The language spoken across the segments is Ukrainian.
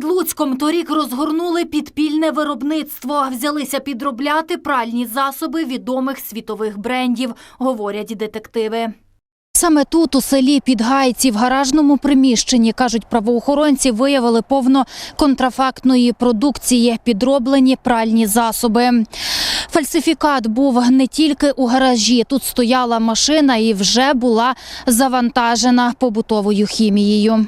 Під Луцьком торік розгорнули підпільне виробництво. Взялися підробляти пральні засоби відомих світових брендів, говорять детективи. Саме тут, у селі Підгайці, в гаражному приміщенні, кажуть правоохоронці, виявили повно контрафактної продукції, підроблені пральні засоби. Фальсифікат був не тільки у гаражі. Тут стояла машина і вже була завантажена побутовою хімією.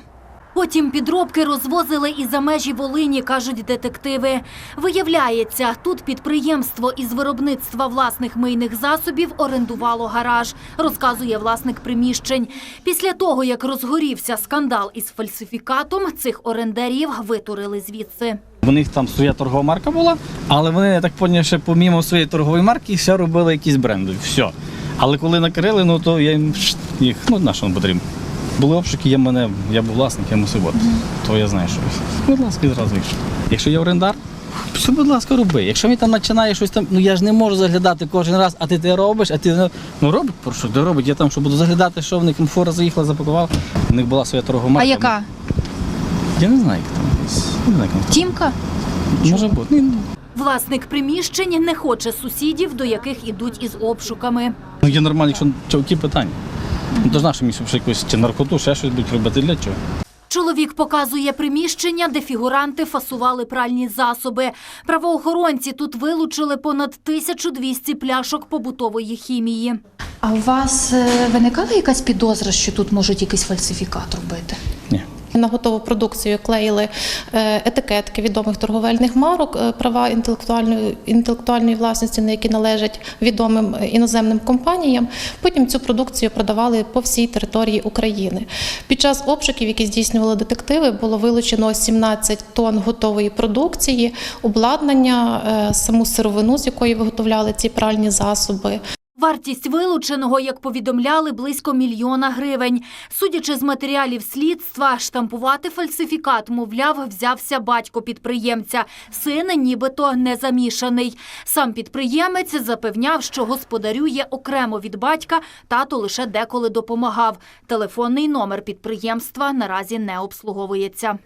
Потім підробки розвозили і за межі Волині, кажуть детективи. Виявляється, тут підприємство із виробництва власних мийних засобів орендувало гараж, розказує власник приміщень. Після того, як розгорівся скандал із фальсифікатом, цих орендарів витурили звідси. У них там своя торгова марка була, але вони, я так поняв, ще помімо своєї торгової марки ще робили якісь бренди. Все. Але коли накрили, ну то я їм їх, ну на що потрібно. Були обшуки, я мене, я був власник, я мусив от. То я знаю, що будь ласка, зразу йшов. Якщо я орендар, все, будь ласка, роби. Якщо він там починає щось там, ну я ж не можу заглядати кожен раз, а ти те робиш, а ти ну робить, про що ти робить? Я там що буду заглядати, що в них фора заїхала, запакувала. У них була своя торгова марка. Я не знаю, як там. Не знаю, як там. Тімка? Може бути. Ні, Власник приміщень не хоче сусідів, до яких ідуть із обшуками. Ну, є нормально, якщо чоловіки питання. Ну, то ж наше місце якусь чи наркоту, ще щось будуть робити для чого. Чоловік показує приміщення, де фігуранти фасували пральні засоби. Правоохоронці тут вилучили понад 1200 пляшок побутової хімії. А у вас е, виникала якась підозра, що тут можуть якийсь фальсифікат робити? Ні. На готову продукцію клеїли е, етикетки відомих торговельних марок, е, права інтелектуальної, інтелектуальної власності, на які належать відомим е, іноземним компаніям. Потім цю продукцію продавали по всій території України. Під час обшуків, які здійснювали детективи, було вилучено 17 тонн готової продукції, обладнання, саму сировину, з якої виготовляли ці пральні засоби. Вартість вилученого, як повідомляли, близько мільйона гривень. Судячи з матеріалів слідства, штампувати фальсифікат, мовляв, взявся батько підприємця. Син нібито не замішаний. Сам підприємець запевняв, що господарює окремо від батька, тато лише деколи допомагав. Телефонний номер підприємства наразі не обслуговується.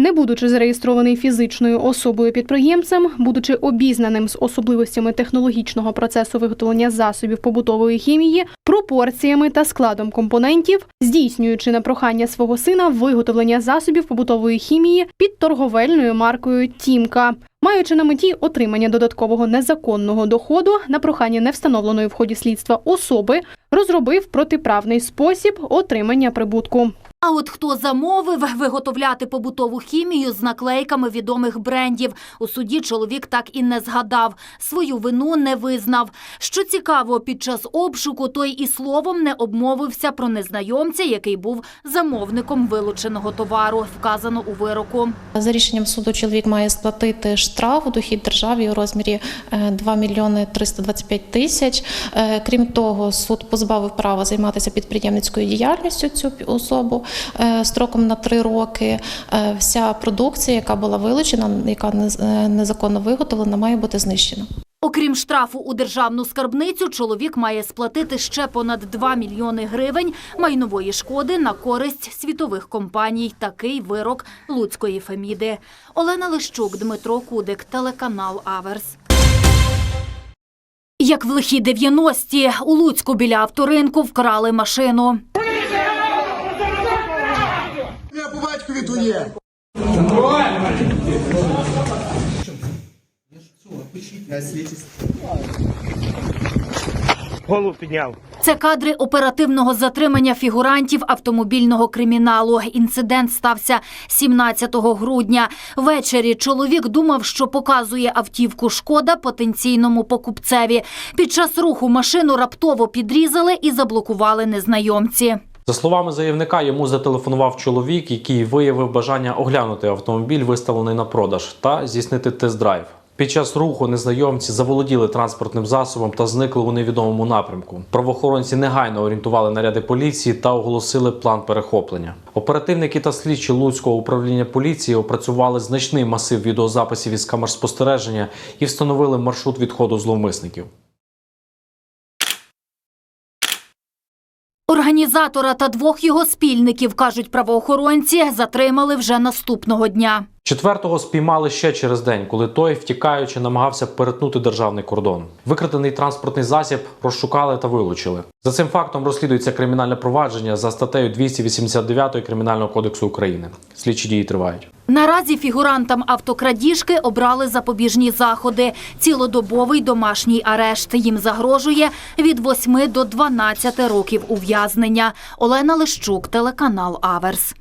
Не будучи зареєстрований фізичною особою підприємцем, будучи обізнаним з особливостями технологічного процесу виготовлення засобів побутової хімії, пропорціями та складом компонентів, здійснюючи на прохання свого сина виготовлення засобів побутової хімії під торговельною маркою Тімка. Маючи на меті отримання додаткового незаконного доходу на прохання невстановленої в ході слідства особи, розробив протиправний спосіб отримання прибутку. А от хто замовив виготовляти побутову хімію з наклейками відомих брендів, у суді чоловік так і не згадав. Свою вину не визнав. Що цікаво, під час обшуку той і словом не обмовився про незнайомця, який був замовником вилученого товару, вказано у вироку. За рішенням суду чоловік має сплатити штраф у дохід державі у розмірі е, 2 мільйони 325 тисяч. Е, Крім того, суд позбавив права займатися підприємницькою діяльністю цю особу е, строком на 3 роки. Е, Вся продукція, яка була вилучена, яка е, незаконно виготовлена, має бути знищена. Окрім штрафу у державну скарбницю, чоловік має сплатити ще понад 2 мільйони гривень майнової шкоди на користь світових компаній. Такий вирок Луцької Феміди. Олена Лищук, Дмитро Кудик, телеканал Аверс. Як в лихі 90-ті у Луцьку біля авторинку вкрали машину. Батькові твоє. Голову підняв. Це кадри оперативного затримання фігурантів автомобільного криміналу. Інцидент стався 17 грудня. Ввечері чоловік думав, що показує автівку шкода потенційному покупцеві. Під час руху машину раптово підрізали і заблокували незнайомці. За словами заявника, йому зателефонував чоловік, який виявив бажання оглянути автомобіль, виставлений на продаж, та здійснити тест-драйв. Під час руху незнайомці заволоділи транспортним засобом та зникли у невідомому напрямку. Правоохоронці негайно орієнтували наряди поліції та оголосили план перехоплення. Оперативники та слідчі Луцького управління поліції опрацювали значний масив відеозаписів із камер спостереження і встановили маршрут відходу зловмисників. Організатора та двох його спільників, кажуть правоохоронці, затримали вже наступного дня. Четвертого спіймали ще через день, коли той, втікаючи, намагався перетнути державний кордон. Викрадений транспортний засіб розшукали та вилучили. За цим фактом розслідується кримінальне провадження за статтею 289 Кримінального кодексу України. Слідчі дії тривають. Наразі фігурантам автокрадіжки обрали запобіжні заходи. Цілодобовий домашній арешт. Їм загрожує від 8 до 12 років ув'язнення. Олена Лищук, телеканал Аверс.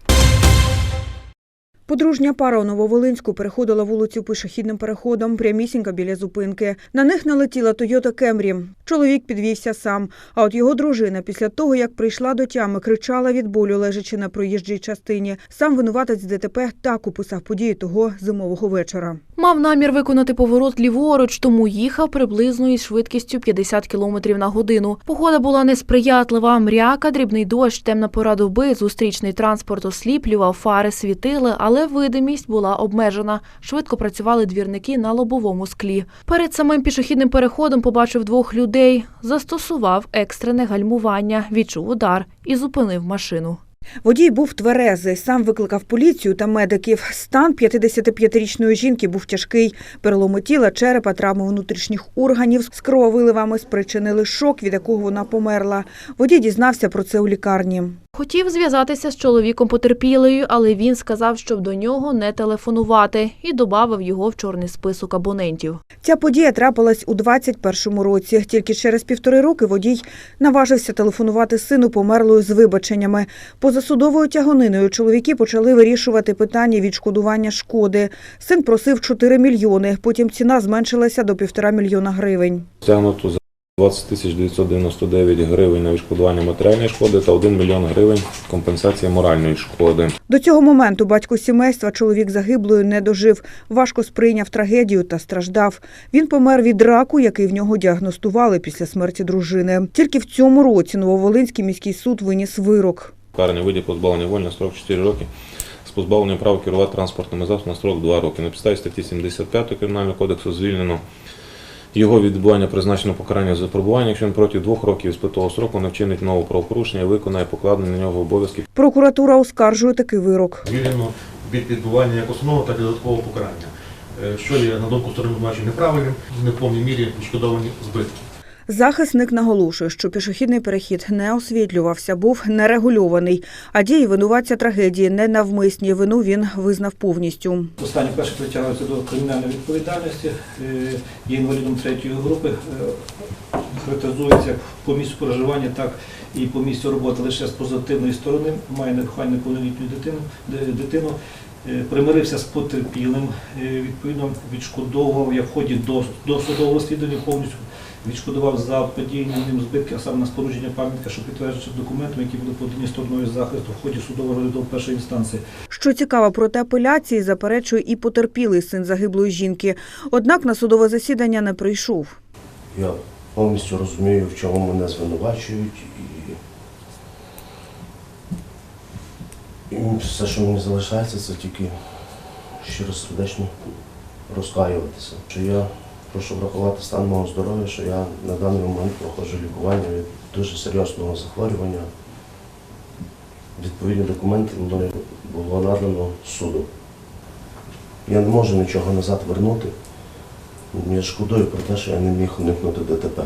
Подружня пара у Нововолинську переходила вулицю пішохідним переходом прямісінько біля зупинки. На них налетіла Тойота Кемрі. Чоловік підвівся сам. А от його дружина після того, як прийшла до тями, кричала від болю, лежачи на проїжджій частині. Сам винуватець ДТП так описав події того зимового вечора. Мав намір виконати поворот ліворуч, тому їхав приблизно із швидкістю 50 км на годину. Погода була несприятлива, мряка, дрібний дощ, темна пора доби, зустрічний транспорт осліплював, фари світили, але видимість була обмежена. Швидко працювали двірники на лобовому склі. Перед самим пішохідним переходом побачив двох людей, застосував екстрене гальмування, відчув удар і зупинив машину. Водій був тверезий, сам викликав поліцію та медиків. Стан 55-річної жінки був тяжкий. Переломи тіла, черепа, травми внутрішніх органів з крововиливами спричинили шок, від якого вона померла. Водій дізнався про це у лікарні. Хотів зв'язатися з чоловіком потерпілою, але він сказав, щоб до нього не телефонувати, і додав його в чорний список абонентів. Ця подія трапилась у 21-му році. Тільки через півтори роки водій наважився телефонувати сину померлою з вибаченнями. Поза судовою тягониною чоловіки почали вирішувати питання відшкодування шкоди. Син просив 4 мільйони, потім ціна зменшилася до півтора мільйона гривень. Стягнуто за 20 тисяч 999 гривень на відшкодування матеріальної шкоди та 1 мільйон гривень компенсація моральної шкоди. До цього моменту батько сімейства чоловік загиблою не дожив, важко сприйняв трагедію та страждав. Він помер від раку, який в нього діагностували після смерті дружини. Тільки в цьому році Нововолинський міський суд виніс вирок. Карний виді позбавлення волі на строк 4 роки з позбавленням права керувати транспортними засобами на строк 2 роки. На підставі статті 75 Кримінального кодексу звільнено його відбування призначено покарання за перебування, якщо він протягом двох років іспитового строку не вчинить нового правопорушення і виконає покладені на нього обов'язки Прокуратура оскаржує такий вирок. звільнено від відбування як основного, так і додаткового покарання, е, що є, на думку сторони неправильним, в неповній мірі відшкодовані збитки. Захисник наголошує, що пішохідний перехід не освітлювався, був нерегульований, а дії винуватця трагедії не навмисні. Вину він визнав повністю. Останнє перше притягується до кримінальної відповідальності, е, є інвалідом третьої групи, е, характеризується по місцю проживання, так і по місцю роботи лише з позитивної сторони, має нехай неповнолітню дитину, дитину. Е, Примирився з потерпілим, відповідно відшкодовував я в ході до, до розслідування повністю відшкодував за подіяні ним збитки, а саме на спорудження пам'ятника, що підтверджується документами, які були подані стороною захисту в ході судового розгляду першої інстанції. Що цікаво, проти апеляції заперечує і потерпілий син загиблої жінки. Однак на судове засідання не прийшов. Я повністю розумію, в чому мене звинувачують, і, і все, що мені залишається, це тільки щиро сердечно розкаюватися. Що я прошу врахувати стан мого здоров'я, що я на даний момент проходжу лікування від дуже серйозного захворювання. Відповідні документи мною було надано суду. Я не можу нічого назад вернути. Я шкодую про те, що я не міг уникнути ДТП.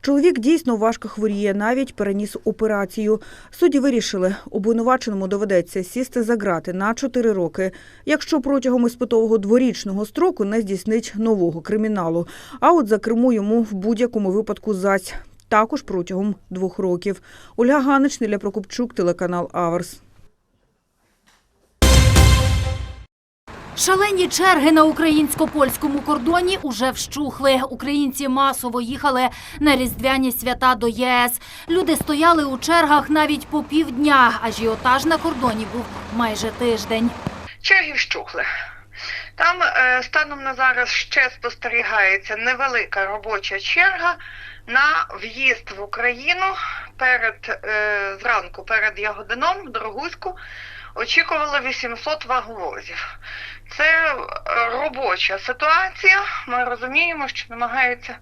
Чоловік дійсно важко хворіє, навіть переніс операцію. Судді вирішили, обвинуваченому доведеться сісти за грати на 4 роки, якщо протягом іспитового дворічного строку не здійснить нового криміналу. А от за керму йому в будь-якому випадку зась. Також протягом двох років. Ольга Ганич, Неля Прокопчук, телеканал Аверс. Шалені черги на українсько-польському кордоні уже вщухли. Українці масово їхали на різдвяні свята до ЄС. Люди стояли у чергах навіть по півдня. Ажіотаж на кордоні був майже тиждень. Черги вщухли. Там е, станом на зараз ще спостерігається невелика робоча черга на в'їзд в Україну перед е, зранку перед Ягодином в Дорогуську очікувало 800 ваговозів. Це е, робоча ситуація. Ми розуміємо, що намагаються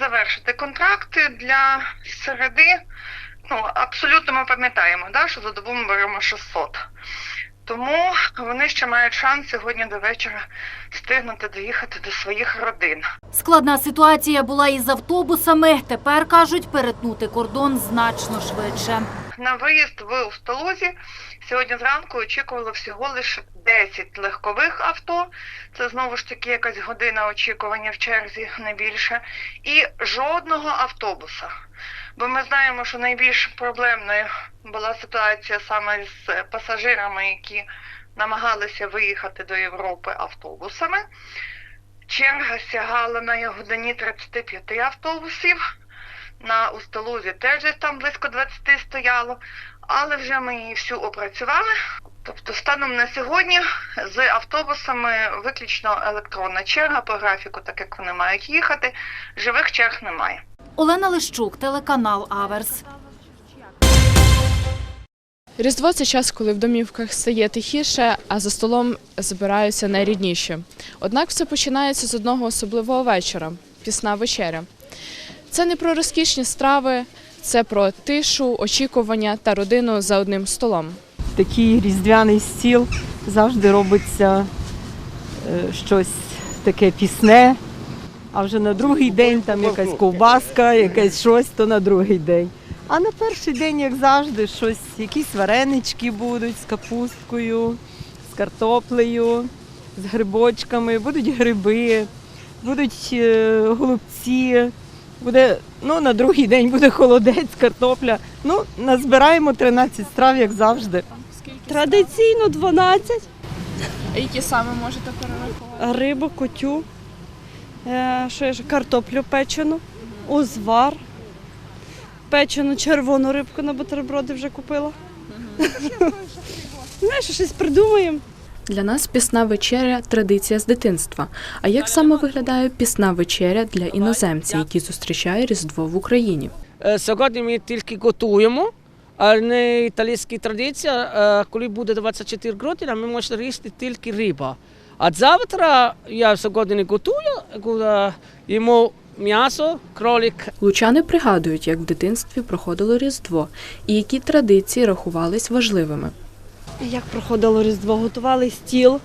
завершити контракти для середи. Ну, абсолютно ми пам'ятаємо, да, що за добу ми беремо 600. Тому вони ще мають шанс сьогодні до вечора встигнути доїхати до своїх родин. Складна ситуація була із автобусами. Тепер кажуть, перетнути кордон значно швидше. На виїзд в Устолузі сьогодні зранку очікувало всього лише 10 легкових авто. Це знову ж таки якась година очікування в черзі, не більше. І жодного автобуса. Бо ми знаємо, що найбільш проблемною була ситуація саме з пасажирами, які намагалися виїхати до Європи автобусами. Черга сягала на годині 35 автобусів. На Усталузі теж десь там близько 20 стояло, але вже ми її всю опрацювали. Тобто, станом на сьогодні з автобусами виключно електронна черга по графіку, так як вони мають їхати. Живих черг немає. Олена Лищук, телеканал Аверс. Різдво це час, коли в домівках стає тихіше, а за столом збираються найрідніші. Однак все починається з одного особливого вечора пісна вечеря. Це не про розкішні страви, це про тишу, очікування та родину за одним столом. Такий різдвяний стіл завжди робиться е, щось таке пісне, а вже на другий день там якась ковбаска, якесь щось, то на другий день. А на перший день, як завжди, щось, якісь варенички будуть з капусткою, з картоплею, з грибочками, будуть гриби, будуть е, голубці. Буде, ну, на другий день буде холодець, картопля. Ну, назбираємо 13 страв, як завжди. Традиційно 12. Які саме можете перерахувати? Рибу, котю, е, що ж, картоплю печену, узвар, печену червону рибку на бутерброди вже купила. Знаєш, щось придумаємо. Для нас пісна вечеря традиція з дитинства. А як саме виглядає пісна вечеря для іноземців, які зустрічають Різдво в Україні? Е, Сьогодні ми тільки готуємо, а не італійська традиція. е, Коли буде 24 години, ми можемо їсти тільки риба. А завтра я сьогодні не готую, коли їмо м'ясо, кролик. Лучани пригадують, як в дитинстві проходило Різдво і які традиції рахувались важливими. Як проходило Різдво, готували стіл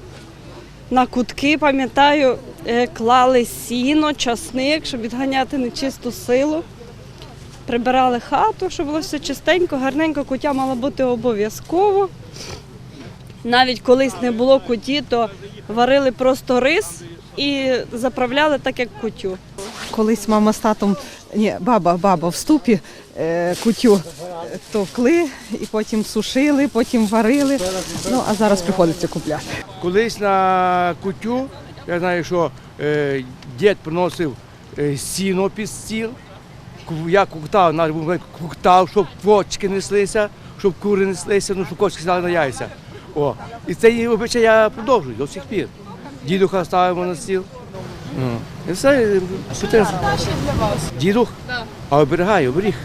на кутки, пам'ятаю, е, клали сіно, часник, щоб відганяти нечисту силу. Прибирали хату, щоб було все чистенько, гарненько, кутя мала бути обов'язково. Навіть колись не було куті, то варили просто рис і заправляли так, як кутю. Колись мама з татом, ні, баба, баба в ступі е, кутю товкли і потім сушили, потім варили. Ну а зараз приходиться купляти. Колись на кутю, я знаю, що е, дід приносив е, сіно під стіл, я куктав, куктав, щоб квочки неслися, щоб кури неслися, ну, щоб кочки стали на яйця. О. І цей обичай я продовжую до сих пір. Дідуха ставимо на стіл. Ну, е, для вас? Дідух? А оберігає, оберіг.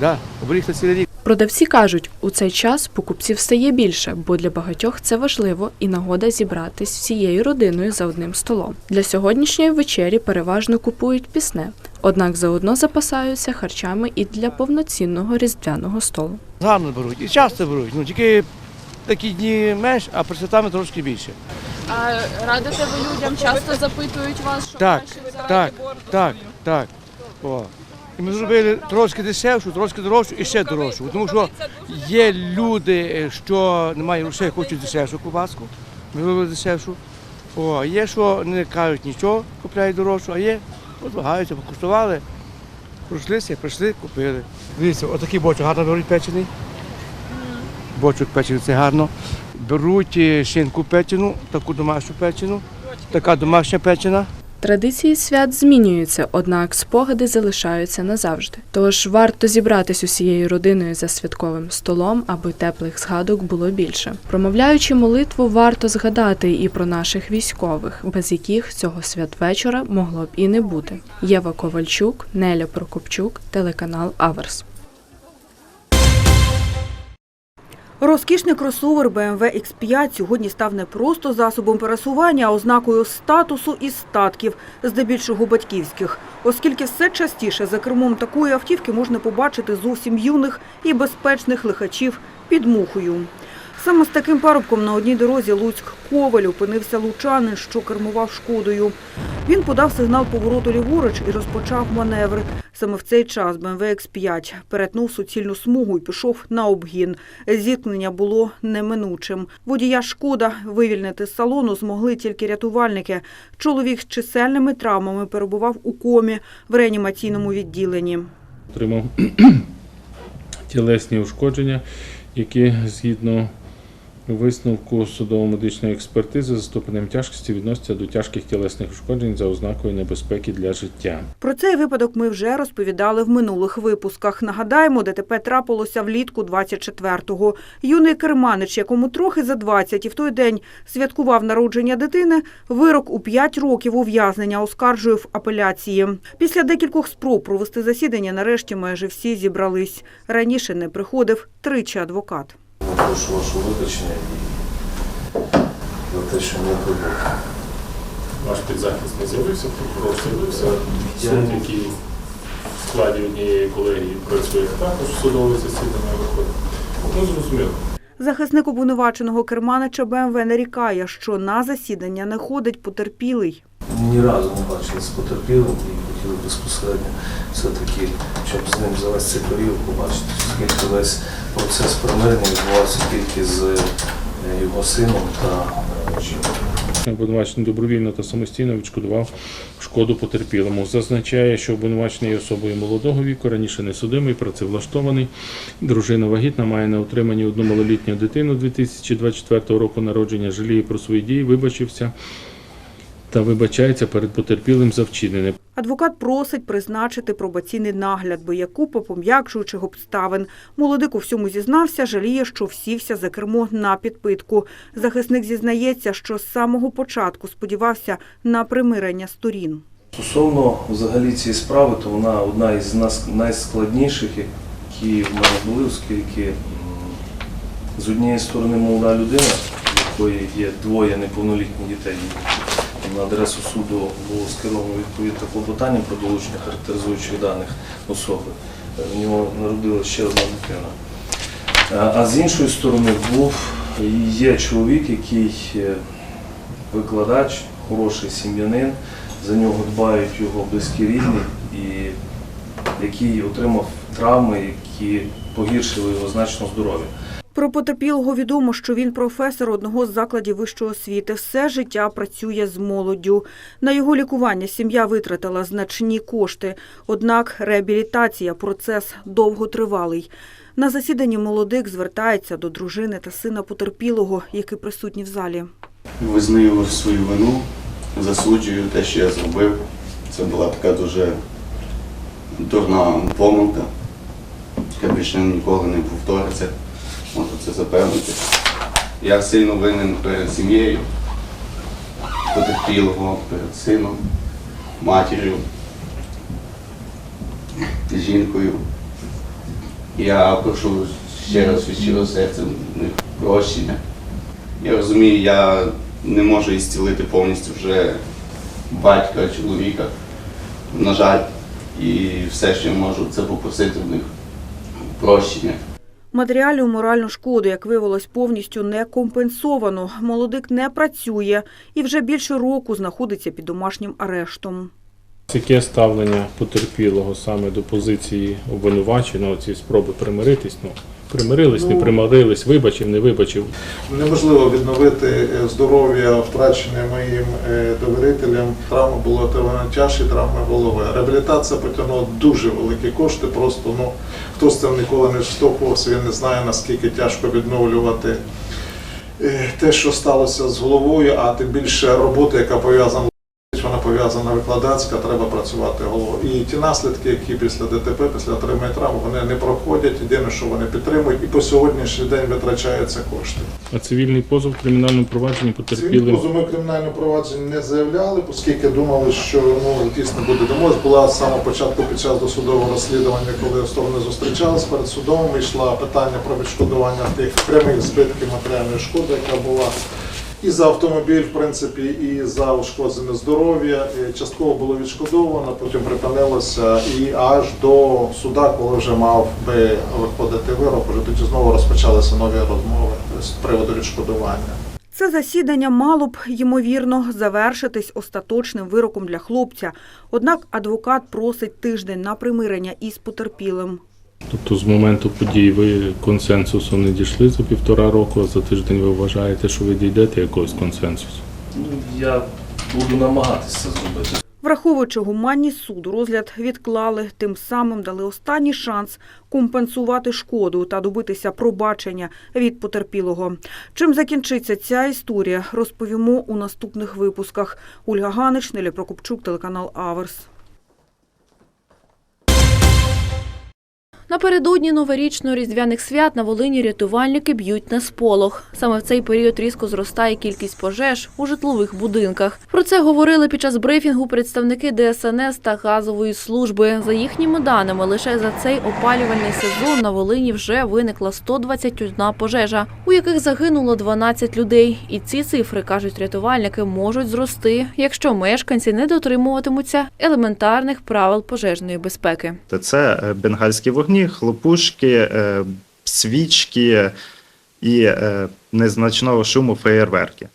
Да, оберіг на цілий рік. Продавці кажуть, у цей час покупців стає більше, бо для багатьох це важливо і нагода зібратись всією родиною за одним столом. Для сьогоднішньої вечері переважно купують пісне, однак заодно запасаються харчами і для повноцінного різдвяного столу. Гарно беруть і часто беруть. Ну тільки такі дні менш, а при святами трошки більше. А радите ви людям часто запитують вас, що Так, так, так, так. О. І ми зробили трошки дешевшу, трошки дорожчу і ще дорожчу. Тому що є люди, е, що не мають грошей, хочуть дешевшу кубаску. Ми зробили дешевшу. О, є, що не кажуть нічого, купляють дорожчу, а є, от вагаються, покуштували. Пройшлися, прийшли, купили. Дивіться, отакий бочок гарно беруть печений. Бочок печений це гарно. Беруть е, шинку печену, таку домашню печену, така домашня печена. Традиції свят змінюються, однак спогади залишаються назавжди. Тож варто зібратись усією родиною за святковим столом, аби теплих згадок було більше. Промовляючи молитву, варто згадати і про наших військових, без яких цього святвечора могло б і не бути. Єва Ковальчук, Неля Прокопчук, телеканал Аверс. Розкішний кросовер BMW X5 сьогодні став не просто засобом пересування, а ознакою статусу і статків, здебільшого батьківських, оскільки все частіше за кермом такої автівки можна побачити зовсім юних і безпечних лихачів під мухою. Саме з таким парубком на одній дорозі Луцьк-Ковель опинився лучанин, що кермував шкодою. Він подав сигнал повороту ліворуч і розпочав маневр. Саме в цей час БМВ X5 перетнув суцільну смугу і пішов на обгін. Зіткнення було неминучим. Водія шкода вивільнити з салону змогли тільки рятувальники. Чоловік з чисельними травмами перебував у комі в реанімаційному відділенні. отримав тілесні ушкодження, які згідно висновку судово-медичної експертизи за ступенем тяжкості відносяться до тяжких тілесних ушкоджень за ознакою небезпеки для життя. Про цей випадок ми вже розповідали в минулих випусках. Нагадаємо, ДТП трапилося влітку 24-го. Юний керманич, якому трохи за 20 і в той день святкував народження дитини, вирок у 5 років ув'язнення оскаржує в апеляції. Після декількох спроб провести засідання нарешті майже всі зібрались. Раніше не приходив тричі адвокат. Прошу вашого вибачення за те, що не прибув. Ваш підзахист не з'явився, прокурор з'явився, суд, який в складі однієї колегії працює також судове засідання виходить. Ну, зрозуміло. Захисник обвинуваченого керманича БМВ нарікає, що на засідання не ходить потерпілий. Ні разу не бачили з потерпілим і хотіли безпосередньо все-таки, щоб з ним за весь цей період побачити, оскільки весь процес примирення відбувався тільки з е, його сином та е, жінкою. Обвинувачений добровільно та самостійно відшкодував шкоду потерпілому. Зазначає, що обвинувачений особою молодого віку, раніше не судимий, працевлаштований. Дружина вагітна, має на утриманні одну малолітню дитину 2024 року народження, жаліє про свої дії, вибачився та вибачається перед потерпілим за вчинене. Адвокат просить призначити пробаційний нагляд, бо є купа пом'якшуючих обставин. Молодик у всьому зізнався, жаліє, що всівся за кермо на підпитку. Захисник зізнається, що з самого початку сподівався на примирення сторін. Стосовно взагалі цієї справи, то вона одна із нас найскладніших, які в мене були, оскільки з однієї сторони молода людина, в якої є двоє неповнолітніх дітей. На адресу суду було скеровано відповідне клопотання про долучення характеризуючих даних особи. Е, В нього народилася ще одна дитина. Е, А з іншої сторони був є чоловік, який е, викладач, хороший сім'янин, за нього дбають його близькі рідні, і який отримав травми, які погіршили його значно здоров'я. Про потерпілого відомо, що він професор одного з закладів вищої освіти. Все життя працює з молоддю. На його лікування сім'я витратила значні кошти. Однак реабілітація – процес довготривалий. На засіданні молодик звертається до дружини та сина потерпілого, які присутні в залі. Визнаю свою вину, засуджую те, що я зробив. Це була така дуже дурна помилка, яка більше ніколи не повториться. Можу це запевнити. Я сильно винен перед сім'єю, потерпілого, перед сином, матір'ю, жінкою. Я прошу ще раз від щирого серця прощення. Я розумію, я не можу ісцілити повністю вже батька, чоловіка. На жаль, і все, що я можу, це попросити в них прощення. Матеріальну моральну шкоду, як виявилось, повністю не компенсовано. Молодик не працює і вже більше року знаходиться під домашнім арештом. Яке ставлення потерпілого саме до позиції обвинуваченого, ці спроби примиритись? Ну, примирились, не Ну, примирились, вибачив, не вибачив. Неможливо відновити е, здоров'я, втрачене моїм е, довірителям. Травма була та тяжкі, травми голови. Реабілітація потягнула дуже великі кошти. Просто ну хто з цим ніколи не штовхувався, він не знає наскільки тяжко відновлювати е, те, що сталося з головою, а тим більше робота, яка пов'язана. Пов'язана викладацька, треба працювати головою. І ті наслідки, які після ДТП, після отримання травм, вони не проходять. Єдине, що вони підтримують, і по сьогоднішній день витрачаються кошти. А цивільний позов в кримінальному провадженні Цивільні потерпілим. позови ми кримінальне провадження не заявляли, оскільки думали, що ну дійсно буде домовленість. Була з самого початку під час досудового розслідування, коли сторони зустрічались перед судом, йшла питання про відшкодування тих прямих збитків матеріальної шкоди, яка була. І за автомобіль, в принципі, і за ушкоджене здоров'я. Частково було відшкодовано, потім припинилося і аж до суда, коли вже мав би виходити вирок, вже тоді знову розпочалися нові розмови з приводу відшкодування. Це засідання мало б, ймовірно, завершитись остаточним вироком для хлопця. Однак адвокат просить тиждень на примирення із потерпілим. Тобто з моменту подій ви консенсусу не дійшли за півтора року, а за тиждень ви вважаєте, що ви дійдете якогось консенсусу? Ну, я буду намагатися зробити. Враховуючи гуманність суду, розгляд відклали, тим самим дали останній шанс компенсувати шкоду та добитися пробачення від потерпілого. Чим закінчиться ця історія, розповімо у наступних випусках. Ольга Ганич, Неля Прокопчук, телеканал Аверс. Напередодні новорічно-різдвяних свят на Волині рятувальники б'ють на сполох. Саме в цей період різко зростає кількість пожеж у житлових будинках. Про це говорили під час брифінгу представники ДСНС та газової служби. За їхніми даними, лише за цей опалювальний сезон на Волині вже виникла 121 пожежа, у яких загинуло 12 людей. І ці цифри, кажуть рятувальники, можуть зрости, якщо мешканці не дотримуватимуться елементарних правил пожежної безпеки. Це е, бенгальські вогні, хлопушки, е, свічки і е, незначного шуму феєрверки.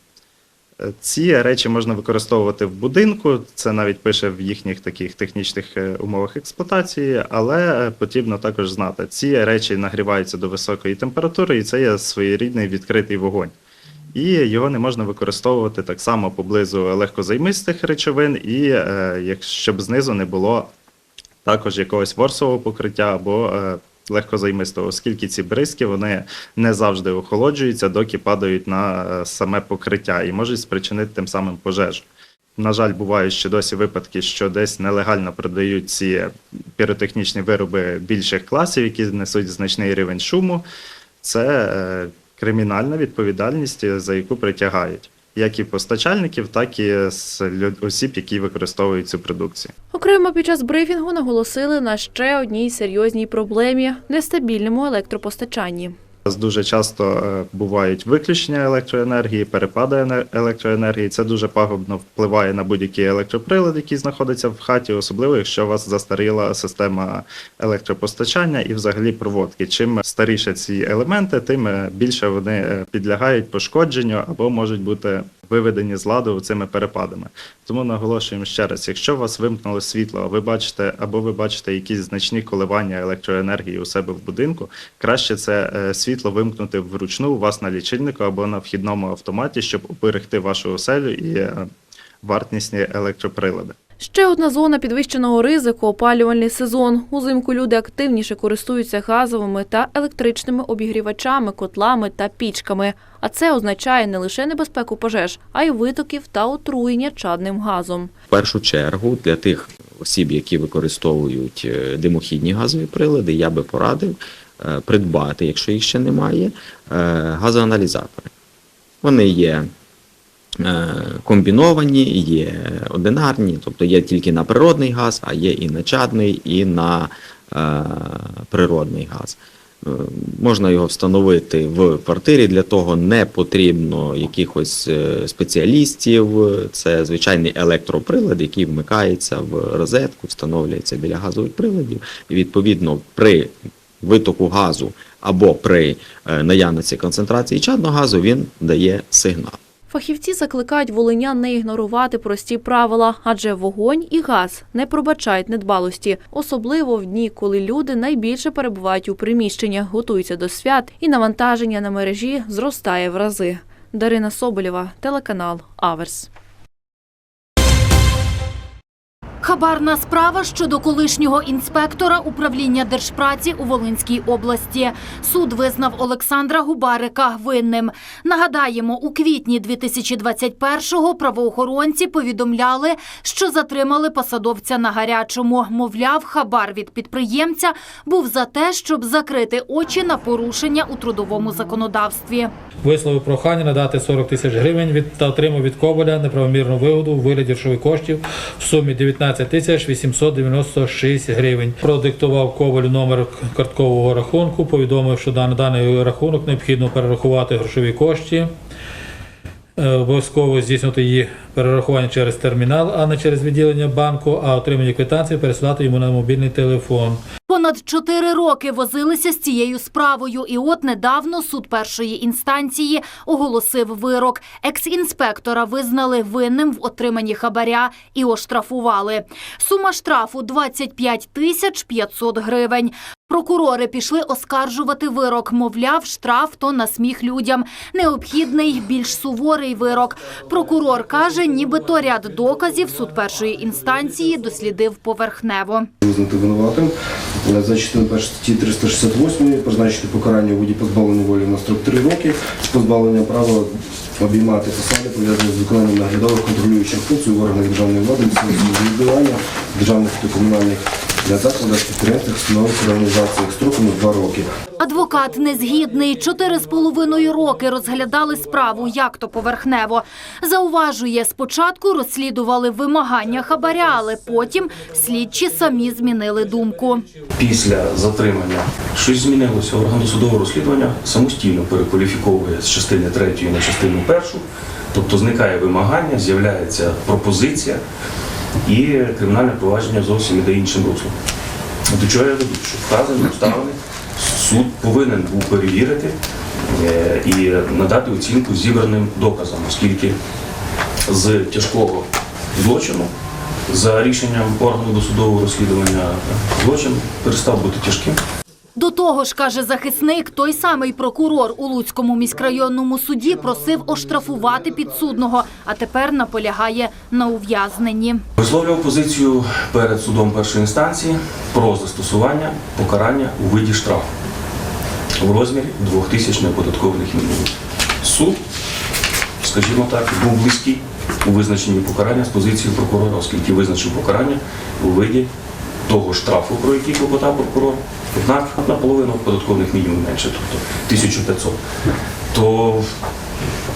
Е, Ці речі можна використовувати в будинку, це навіть пише в їхніх таких технічних умовах експлуатації, але потрібно також знати, ці речі нагріваються до високої температури, і це є своєрідний відкритий вогонь. І його не можна використовувати так само поблизу легкозаймистих речовин, і щоб знизу не було також якогось ворсового покриття або е, легкозаймистого, оскільки ці бризки вони не завжди охолоджуються, доки падають на е, саме покриття і можуть спричинити тим самим пожежу. На жаль, бувають ще досі випадки, що десь нелегально продають ці піротехнічні вироби більших класів, які несуть значний рівень шуму. Це е, кримінальна відповідальність, за яку притягають як і постачальників, так і з осіб, які використовують цю продукцію. Окремо під час брифінгу наголосили на ще одній серйозній проблемі нестабільному електропостачанні. Дуже часто е, бувають виключення електроенергії, перепади ене- електроенергії. Це дуже пагубно впливає на будь-який електроприлад, який знаходиться в хаті, особливо якщо у вас застаріла система електропостачання і взагалі проводки. Чим старіше ці елементи, тим е, більше вони е, підлягають пошкодженню або можуть бути виведені з ладу цими перепадами. Тому наголошуємо ще раз: якщо у вас вимкнуло світло, а ви бачите або ви бачите якісь значні коливання електроенергії у себе в будинку, краще це е, світло вимкнути вручну у вас на лічильнику або на вхідному автоматі, щоб уберегти вашу оселю і е, вартісні електроприлади. Ще одна зона підвищеного ризику опалювальний сезон. Узимку люди активніше користуються газовими та електричними обігрівачами, котлами та пічками. А це означає не лише небезпеку пожеж, а й витоків та отруєння чадним газом. В першу чергу для тих осіб, які використовують е, димохідні газові прилади, я би порадив е, придбати, якщо їх ще немає, е, газоаналізатори. Вони є комбіновані, є одинарні, тобто є тільки на природний газ, а є і на чадний, і на е, природний газ. Е, Можна його встановити в квартирі, для того не потрібно якихось е, спеціалістів. Це звичайний електроприлад, який вмикається в розетку, встановлюється біля газових приладів. І відповідно при витоку газу або при е, наявності концентрації чадного газу він дає сигнал. Фахівці закликають волинян не ігнорувати прості правила, адже вогонь і газ не пробачають недбалості, особливо в дні, коли люди найбільше перебувають у приміщеннях, готуються до свят, і навантаження на мережі зростає в рази. Дарина Соболєва, телеканал Аверс. Хабарна справа щодо колишнього інспектора управління держпраці у Волинській області. Суд визнав Олександра Губарика винним. Нагадаємо, у квітні 2021-го правоохоронці повідомляли, що затримали посадовця на гарячому. Мовляв, хабар від підприємця був за те, щоб закрити очі на порушення у трудовому законодавстві. Висловив прохання надати 40 тисяч гривень від та отримав від Коваля неправомірну вигоду у вигляді коштів в сумі 19 тисяч 896 гривень. Продиктував Ковалю номер карткового рахунку, повідомив, що на даний рахунок необхідно перерахувати грошові кошти. Е, Обов'язково здійснити її перерахування через термінал, а не через відділення банку, а отримані квитанції пересилати йому на мобільний телефон. Понад чотири роки возилися з цією справою, і от недавно суд першої інстанції оголосив вирок. Екс-інспектора визнали винним в отриманні хабаря і оштрафували. Сума штрафу 25 тисяч 500 гривень. Прокурори пішли оскаржувати вирок. Мовляв, штраф то на сміх людям. Необхідний більш суворий вирок. Прокурор каже, нібито ряд доказів суд першої інстанції дослідив поверхнево. Визнати винуватим е, за частиною першої статті 368 призначити покарання у виді позбавлення волі на строк 3 роки з позбавленням права обіймати посади, пов'язані з виконанням наглядових контролюючих функцій в органах державної влади, державних та комунальних закладах, підприємствах, установах і організаціях строком у 2 роки. Адвокат незгідний. Чотири з половиною роки розглядали справу, як то поверхнево. Зауважує, спочатку розслідували вимагання хабаря, але потім слідчі самі змінили думку. Після затримання щось змінилося. Орган досудового розслідування самостійно перекваліфіковує з частини 3 на частину 1, тобто зникає вимагання, з'являється пропозиція і кримінальне провадження зовсім іде іншим руслом. До чого я веду, що вказані обставини суд повинен був перевірити е, і надати оцінку зібраним доказам, оскільки з тяжкого злочину за рішенням органу досудового розслідування злочин перестав бути тяжким. До того ж, каже захисник, той самий прокурор у Луцькому міськрайонному суді просив оштрафувати підсудного, а тепер наполягає на ув'язненні. Висловлював позицію перед судом першої інстанції про застосування покарання у виді штрафу у розмірі 2000 неоподаткованих мінімумів. Суд, скажімо так, був близький у визначенні покарання з позиції прокурора, оскільки визначив покарання у виді того штрафу, про який клопотав прокурор, однак наполовину податкових мінімумів менше, тобто 1500. То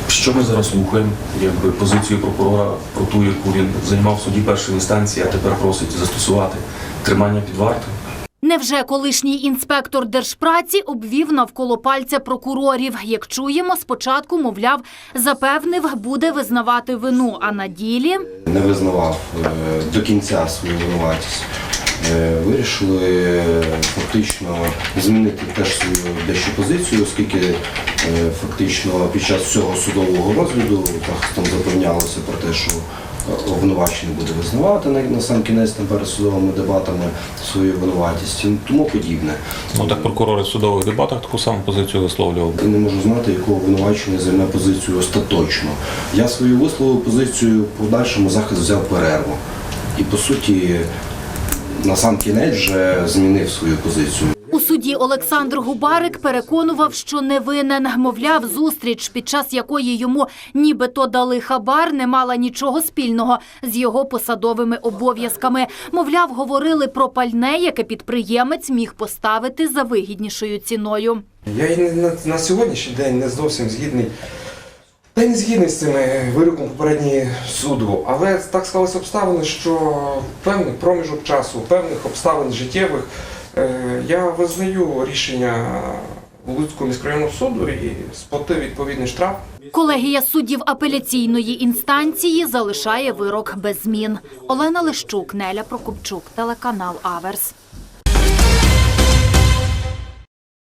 що ми зараз слухаємо, якби позицію прокурора про ту, яку він займав в суді першої інстанції, а тепер просить застосувати тримання під вартою? Невже колишній інспектор держпраці обвів навколо пальця прокурорів? Як чуємо, спочатку, мовляв, запевнив, буде визнавати вину, а на ділі не визнавав е, до кінця свою винуватість. Е, Вирішили е, фактично змінити теж свою дещо позицію, оскільки е, фактично під час цього судового розгляду захистом запевнялося про те, що обвинувачений буде визнавати на, на сам кінець там перед судовими дебатами свою винуватість і тому подібне. Ну так прокурори в судових дебатах таку саму позицію висловлював. Я не можу знати, якого обвинувачений займе позицію остаточно. Я свою висловив позицію, в подальшому захист взяв перерву. І по суті, на сам кінець вже змінив свою позицію. у суді Олександр Губарик переконував, що не винен. Мовляв, зустріч, під час якої йому нібито дали хабар, не мала нічого спільного з його посадовими обов'язками. Мовляв, говорили про пальне, яке підприємець міг поставити за вигіднішою ціною. Я і на, на, на сьогоднішній день не зовсім згідний. Та й не згідний з цими вироком попереднього суду, але так склалися обставини, що певний проміжок часу, певних обставин життєвих е, я визнаю рішення Луцького міськрайонного суду і сплатив відповідний штраф. Колегія суддів апеляційної інстанції залишає вирок без змін. Олена Лищук, Неля Прокопчук, телеканал Аверс.